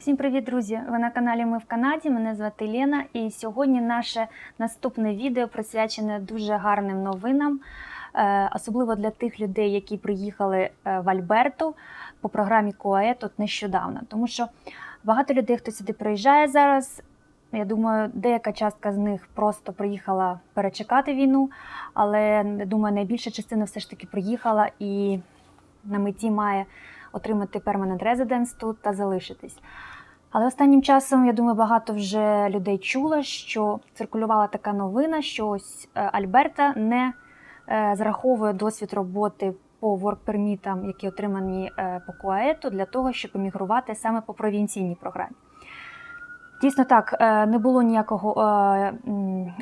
Всім привіт, друзі! Ви на каналі Ми в Канаді. Мене звати Лена, і сьогодні наше наступне відео присвячене дуже гарним новинам, е, особливо для тих людей, які приїхали е, в Альберту по програмі КОАЕ тут нещодавно. Тому що багато людей, хто сюди приїжджає зараз. Я думаю, деяка частка з них просто приїхала перечекати війну, але думаю, найбільша частина все ж таки приїхала і на меті має отримати permanent residence тут та залишитись. Але останнім часом, я думаю, багато вже людей чула, що циркулювала така новина, що ось е, Альберта не е, зраховує досвід роботи по ворк-пермітам, які отримані е, по КУАЕТу, для того, щоб емігрувати саме по провінційній програмі. Дійсно так, е, не було ніякого е,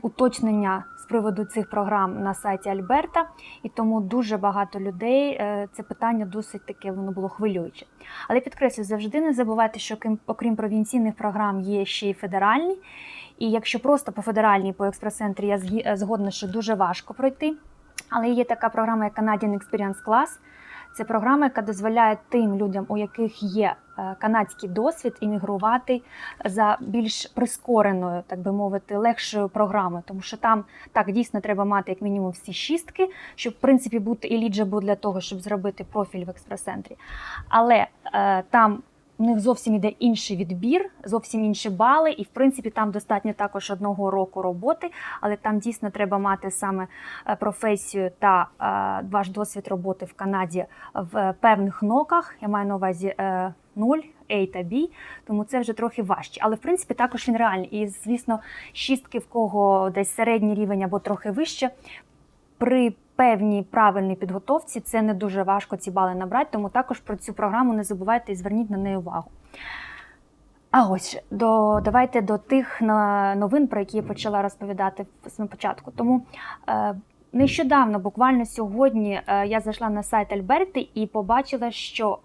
уточнення з приводу цих програм на сайті Альберта, і тому дуже багато людей е, це питання досить таке воно було хвилююче. Але підкреслю, завжди не забувайте, що крім, окрім провінційних програм є ще й федеральні. І якщо просто по федеральній, по експрес-центрі я згодна, що дуже важко пройти. Але є така програма, як Canadian Experience Class. Це програма, яка дозволяє тим людям, у яких є канадський досвід, іммігрувати за більш прискореною, так би мовити, легшою програмою. Тому що там так дійсно треба мати як мінімум всі шістки, щоб в принципі бути eligible для того, щоб зробити профіль в експрес-центрі. Але е, там у них зовсім іде інший відбір, зовсім інші бали, і в принципі там достатньо також одного року роботи, але там дійсно треба мати саме е, професію та е, ваш досвід роботи в Канаді в певних ноках. Я маю на увазі е, 0, A та B, тому це вже трохи важче. Але в принципі також він реальний. І звісно, шістки в кого десь середній рівень або трохи вище. При певній правильній підготовці це не дуже важко ці бали набрати, тому також про цю програму не забувайте і зверніть на неї увагу. А ось до давайте до тих новин, про які я почала розповідати самому початку. Тому е, нещодавно, буквально сьогодні, е, я зайшла на сайт Альберти і побачила, що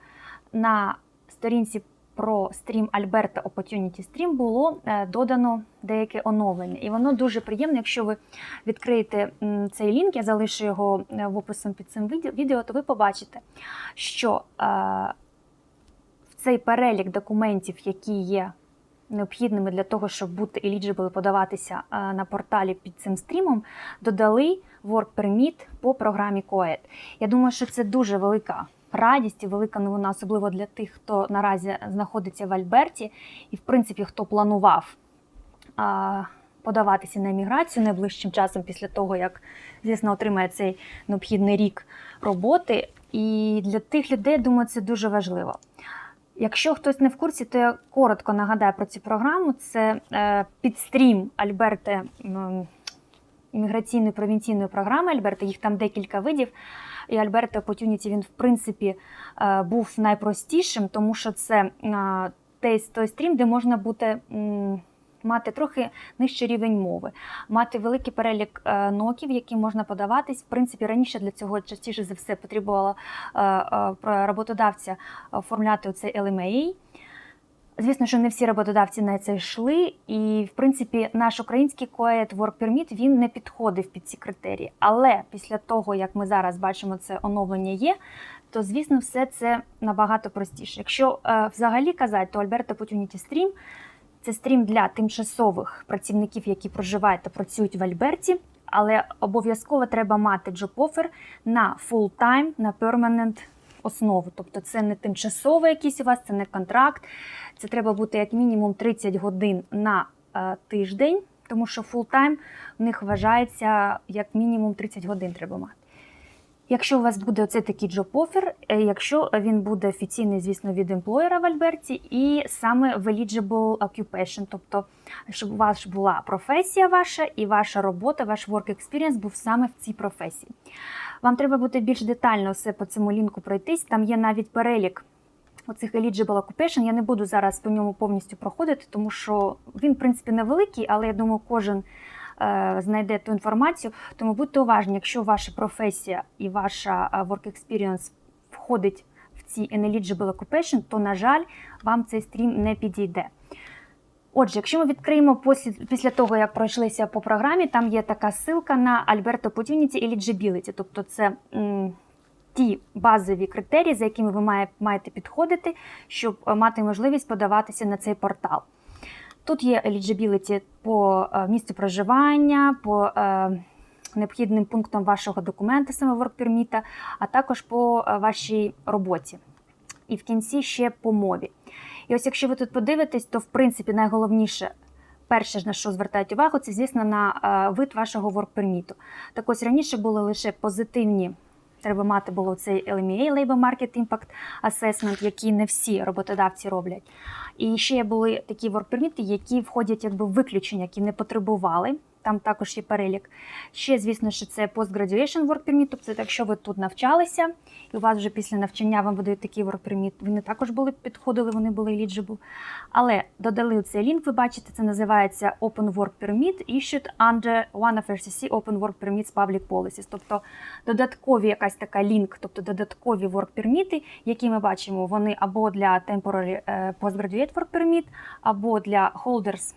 на сторінці про стрім Альберта Opportunity Stream було е, додано деяке оновлення. І воно дуже приємне. Якщо ви відкриєте цей лінк, я залишу його е, в описом під цим відео- то ви побачите, що е, в цей перелік документів, які є необхідними для того, щоб бути eligible подаватися на порталі під цим стрімом, додали Work Permit по програмі COED. Я думаю, що це дуже велика радість і велика новина, особливо для тих, хто наразі знаходиться в Альберті, і в принципі хто планував. Подаватися на еміграцію найближчим часом після того, як, звісно, отримає цей необхідний рік роботи. І для тих людей, думаю, це дуже важливо. Якщо хтось не в курсі, то я коротко нагадаю про цю програму. Це е, підстрім Альберти імміграційної провінційної програми Альберти. Їх там декілька видів. І Альберто Потюніті він, в принципі, е, був найпростішим, тому що це е, той, той стрім, де можна бути. Мати трохи нижчий рівень мови, мати великий перелік е, ноків, які можна подаватись. В принципі, раніше для цього частіше за все потрібно роботодавця оформляти цей LMA. Звісно, що не всі роботодавці на це йшли, і в принципі наш український COED Work Permit він не підходив під ці критерії. Але після того, як ми зараз бачимо, це оновлення є, то звісно, все це набагато простіше. Якщо е, взагалі казати, то Alberta Opportunity Stream – це стрім для тимчасових працівників, які проживають та працюють в Альберті. Але обов'язково треба мати offer на full time, на permanent основу. Тобто це не тимчасовий якийсь у вас, це не контракт. Це треба бути як мінімум 30 годин на е, тиждень, тому що time в них вважається як мінімум 30 годин треба мати. Якщо у вас буде оце такий е, якщо він буде офіційний, звісно, від емплоєра в Альберті, і саме eligible occupation, тобто, щоб у вас була професія ваша і ваша робота, ваш work experience був саме в цій професії. Вам треба буде більш детально все по цьому лінку пройтись. Там є навіть перелік оцих eligible occupation. Я не буду зараз по ньому повністю проходити, тому що він, в принципі, невеликий, але я думаю, кожен е, знайде ту інформацію. Тому будьте уважні, якщо ваша професія і ваша е, work experience входить в ці ineligible occupation, то, на жаль, вам цей стрім не підійде. Отже, якщо ми відкриємо після, того, як пройшлися по програмі, там є така ссылка на Alberta Opportunity Eligibility, тобто це м, ті базові критерії, за якими ви має- маєте підходити, щоб е, мати можливість подаватися на цей портал. Тут є eligibility по е, місцю проживання, по е, необхідним пунктам вашого документа, саме work permit, а також по е, вашій роботі. І в кінці ще по мові. І ось якщо ви тут подивитесь, то в принципі найголовніше, перше на що звертають увагу, це звісно на е, вид вашого permit. Так ось раніше були лише позитивні. Треба мати було цей LMEA Labor Market Impact Assessment, який не всі роботодавці роблять. І ще були такі permit, які входять якби виключення, які не потребували. Там також є перелік. Ще, звісно, що це post-graduation work permit, тобто якщо ви тут навчалися, і у вас вже після навчання вам видають такий work permit, вони також були підходили, вони були eligible. Але додали цей лінк, ви бачите, це називається Open Work Permit issued under one of RCC Open Work Permits Public Policies. Тобто додаткові якась така лінк, тобто додаткові work permit, які ми бачимо, вони або для temporary е, postgraduate work permit, або для holders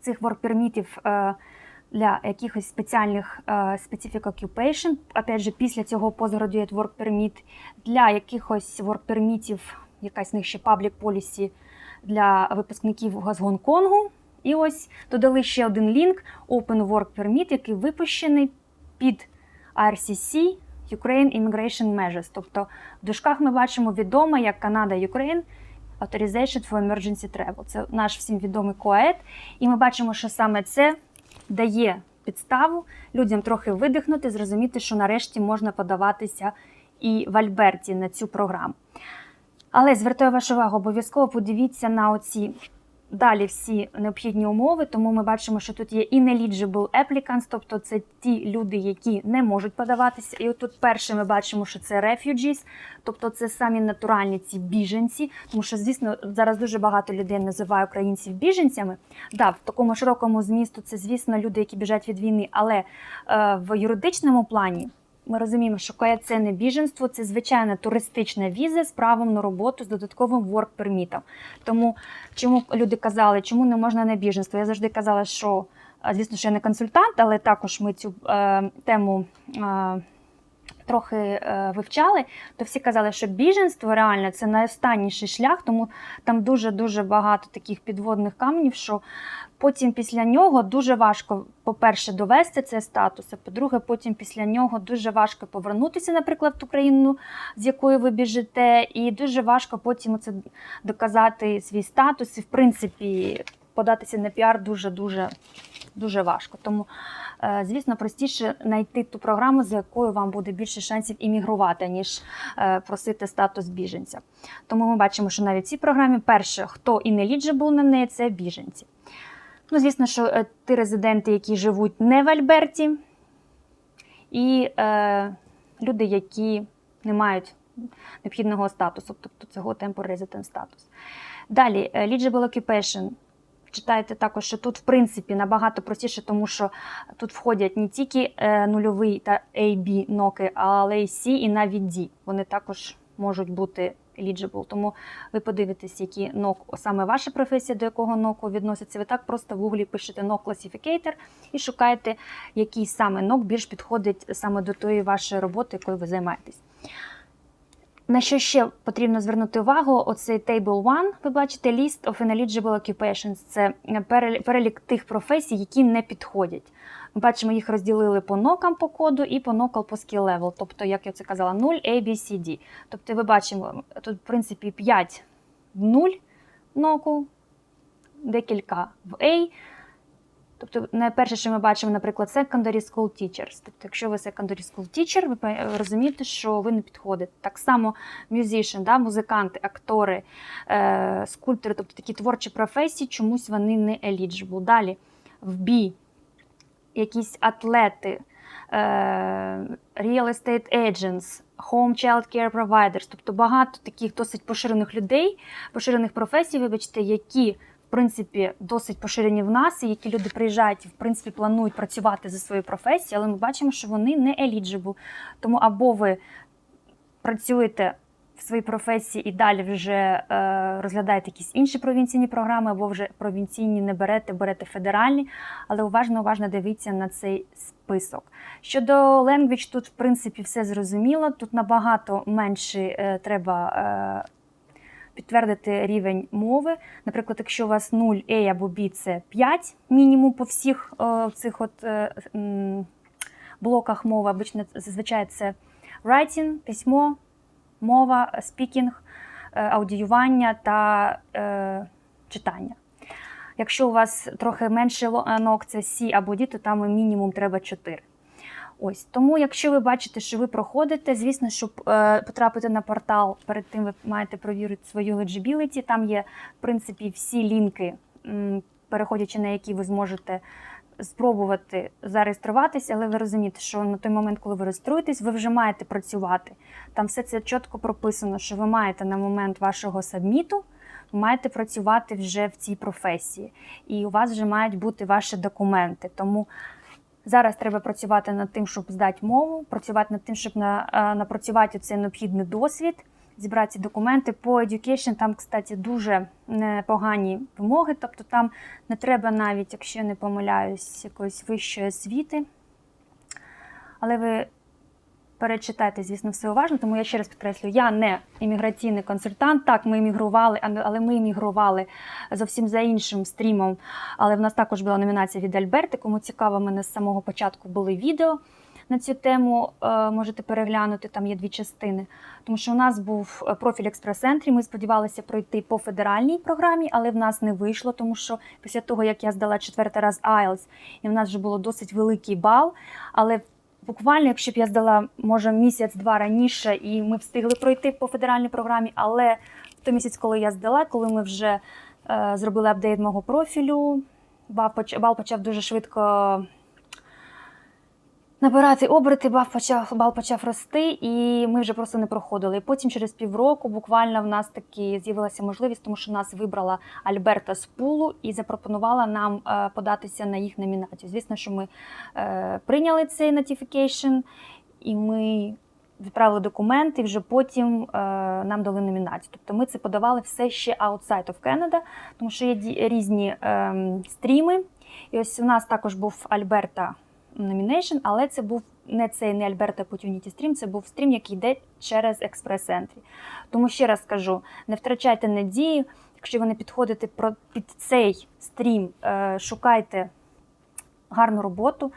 цих work permitів е, для якихось спеціальних е, specific occupation, опять же, після цього postgraduate work permit, для якихось work permitів, якась в них ще public policy для випускників з Гонконгу. І ось додали ще один лінк Open Work Permit, який випущений під RCC Ukraine Immigration Measures. Тобто в дужках ми бачимо відомо як Канада Ukraine Authorization for Emergency Travel. Це наш всім відомий КОЕД. І ми бачимо, що саме це дає підставу людям трохи видихнути, зрозуміти, що нарешті можна подаватися і в Альберті на цю програму. Але звертаю вашу увагу, обов'язково подивіться на оці далі всі необхідні умови, тому ми бачимо, що тут є ineligible applicants, тобто це ті люди, які не можуть подаватися. І отут перше ми бачимо, що це refugees, тобто це самі натуральні ці біженці, тому що, звісно, зараз дуже багато людей називає українців біженцями. Да, в такому широкому змісту це, звісно, люди, які біжать від війни, але е, в юридичному плані. Ми розуміємо, що КОЯ це не біженство, це звичайна туристична віза з правом на роботу з додатковим work пермітом. Тому чому люди казали, чому не можна на біженство? Я завжди казала, що звісно, що я не консультант, але також ми цю е, тему. Е, Трохи е, вивчали, то всі казали, що біженство реально це найостанніший шлях, тому там дуже дуже багато таких підводних каменів, що потім після нього дуже важко, по-перше, довести цей статус, а по-друге, потім після нього дуже важко повернутися, наприклад, в ту країну, з якої ви біжите, і дуже важко потім це доказати свій статус. І в принципі податися на піар дуже дуже важко. Тому, е, звісно, простіше знайти ту програму, за якою вам буде більше шансів іммігрувати, ніж е, просити статус біженця. Тому ми бачимо, що навіть в цій програмі перше, хто і ineligible на неї, це біженці. Ну, звісно, що е, ті резиденти, які живуть не в Альберті, і е, люди, які не мають необхідного статусу, тобто цього temporary resident статус. Далі, eligible occupation. Читайте також, що тут, в принципі, набагато простіше, тому що тут входять не тільки е, нульовий та AB ноки, але й C і навіть D. Вони також можуть бути eligible. Тому ви подивитесь, які нок, саме ваша професія, до якого ноку відноситься. Ви так просто в гуглі пишете нок класифікейтор і шукаєте, який саме нок більш підходить саме до тої вашої роботи, якою ви займаєтесь. На що ще потрібно звернути увагу? Оцей Table 1, ви бачите, List of Ineligible Occupations. Це перелік, перелік тих професій, які не підходять. Ми бачимо, їх розділили по нокам по коду і по нокал по skill level. Тобто, як я це казала, 0, A, B, C, D. Тобто, ви бачимо, тут, в принципі, 5 в 0 ноку, декілька в A. Тобто, найперше, що ми бачимо, наприклад, secondary school teachers. Тобто, якщо ви secondary school teacher, ви розумієте, що ви не підходите. Так само musician, да, музиканти, актори, е, скульптори, тобто такі творчі професії, чомусь вони не eligible. Далі в B якісь атлети, е, real estate agents, home child care providers, тобто багато таких досить поширених людей, поширених професій, вибачте, які принципі досить поширені в нас, і які люди приїжджають в принципі планують працювати за свою професію, але ми бачимо, що вони не eligible. Тому або ви працюєте в своїй професії і далі вже е, розглядаєте якісь інші провінційні програми, або вже провінційні не берете, берете федеральні, але уважно, уважно дивіться на цей список. Щодо language, тут в принципі все зрозуміло. Тут набагато менше е, треба. Е, Підтвердити рівень мови. Наприклад, якщо у вас 0 A або B, це 5 мінімум по всіх е, цих от, е, блоках мови. Обично зазвичай це writing, письмо, мова, speaking, е, аудіювання та читання. Якщо у вас трохи менше ланок, це C або D, то там мінімум треба 4. Ось тому, якщо ви бачите, що ви проходите, звісно, щоб е, потрапити на портал, перед тим ви маєте провірити свою legibility. Там є, в принципі, всі лінки, переходячи на які ви зможете спробувати зареєструватися, але ви розумієте, що на той момент, коли ви реєструєтесь, ви вже маєте працювати. Там все це чітко прописано, що ви маєте на момент вашого сабміту. Маєте працювати вже в цій професії, і у вас вже мають бути ваші документи. Тому Зараз треба працювати над тим, щоб здати мову, працювати над тим, щоб на, е, напрацювати цей необхідний досвід, зібрати ці документи. По education там, кстати, дуже непогані вимоги. Тобто там не треба навіть, якщо не помиляюсь, якоїсь вищої освіти. Але ви перечитайте, звісно, все уважно, тому я ще раз підкреслю, я не імміграційний консультант. Так, ми іммігрували, але ми іммігрували зовсім за іншим стрімом. Але в нас також була номінація від Альберти. Кому цікаво, мене з самого початку були відео на цю тему. е, Можете переглянути, там є дві частини. Тому що у нас був е, профіль експрес-центрі. Ми сподівалися пройти по федеральній програмі, але в нас не вийшло, тому що після того, як я здала четвертий раз IELTS, і в нас вже було досить великий бал. Але буквально, якщо б я здала, може, місяць-два раніше, і ми встигли пройти по федеральній програмі, але в той місяць, коли я здала, коли ми вже е, зробили апдейт мого профілю, бал почав дуже швидко набирати оберти, бал почав, бал почав рости, і ми вже просто не проходили. Потім через півроку буквально в нас таки з'явилася можливість, тому що нас вибрала Альберта з пулу і запропонувала нам е, податися на їх номінацію. Звісно, що ми е, прийняли цей notification, і ми відправили документи, і вже потім е, нам дали номінацію. Тобто ми це подавали все ще outside of Canada, тому що є різні ем, стріми. І ось у нас також був Альберта Nomination, але це був не цей не Альберта Opportunity стрім, це був стрім, який йде через експрес-ентрі. Тому ще раз кажу: не втрачайте надію, якщо ви не підходите під цей стрім, е, шукайте гарну роботу.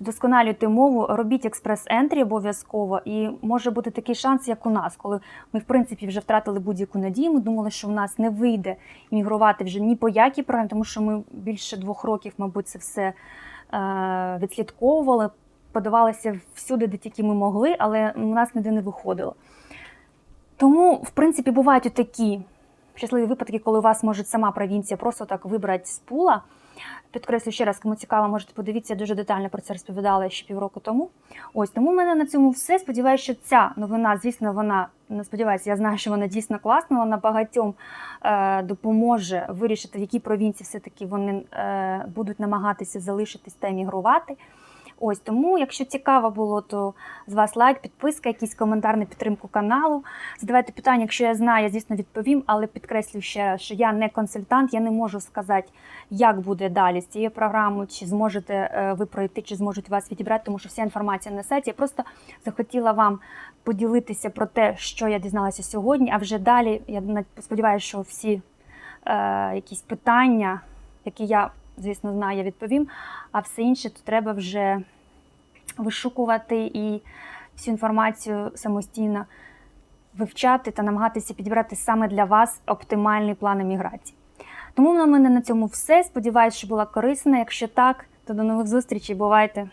Вдосконалюйте мову, робіть експрес-ентрі обов'язково, і може бути такий шанс, як у нас, коли ми, в принципі, вже втратили будь-яку надію. Ми думали, що в нас не вийде іммігрувати вже ні по якій програмі, тому що ми більше двох років, мабуть, це все відслідковували, подавалися всюди, де тільки ми могли, але у нас ніде не виходило. Тому, в принципі, бувають такі щасливі випадки, коли у вас може сама провінція просто так вибрати з пула. Підкреслю ще раз, кому цікаво, можете подивитися, я дуже детально про це розповідала ще півроку тому. Ось тому в мене на цьому все. Сподіваюся, що ця новина, звісно, вона не сподіваюся, я знаю, що вона дійсно класна. Вона багатьом е, допоможе вирішити, в якій провінції все-таки вони е, будуть намагатися залишитись та емігрувати. Ось тому, якщо цікаво було, то з вас лайк, підписка, якийсь коментар на підтримку каналу. Задавайте питання, якщо я знаю, я звісно відповім, але підкреслю ще раз, що я не консультант, я не можу сказати, як буде далі з цією програмою, чи зможете е, ви пройти, чи зможуть вас відібрати, тому що вся інформація на сайті. Я просто захотіла вам поділитися про те, що я дізналася сьогодні. А вже далі я сподіваюся, що всі е, якісь питання, які я, звісно, знаю, я відповім. А все інше то треба вже вишукувати і всю інформацію самостійно вивчати та намагатися підібрати саме для вас оптимальний план еміграції. Тому на мене на цьому все. Сподіваюсь, що була корисна. Якщо так, то до нових зустрічей. Бувайте!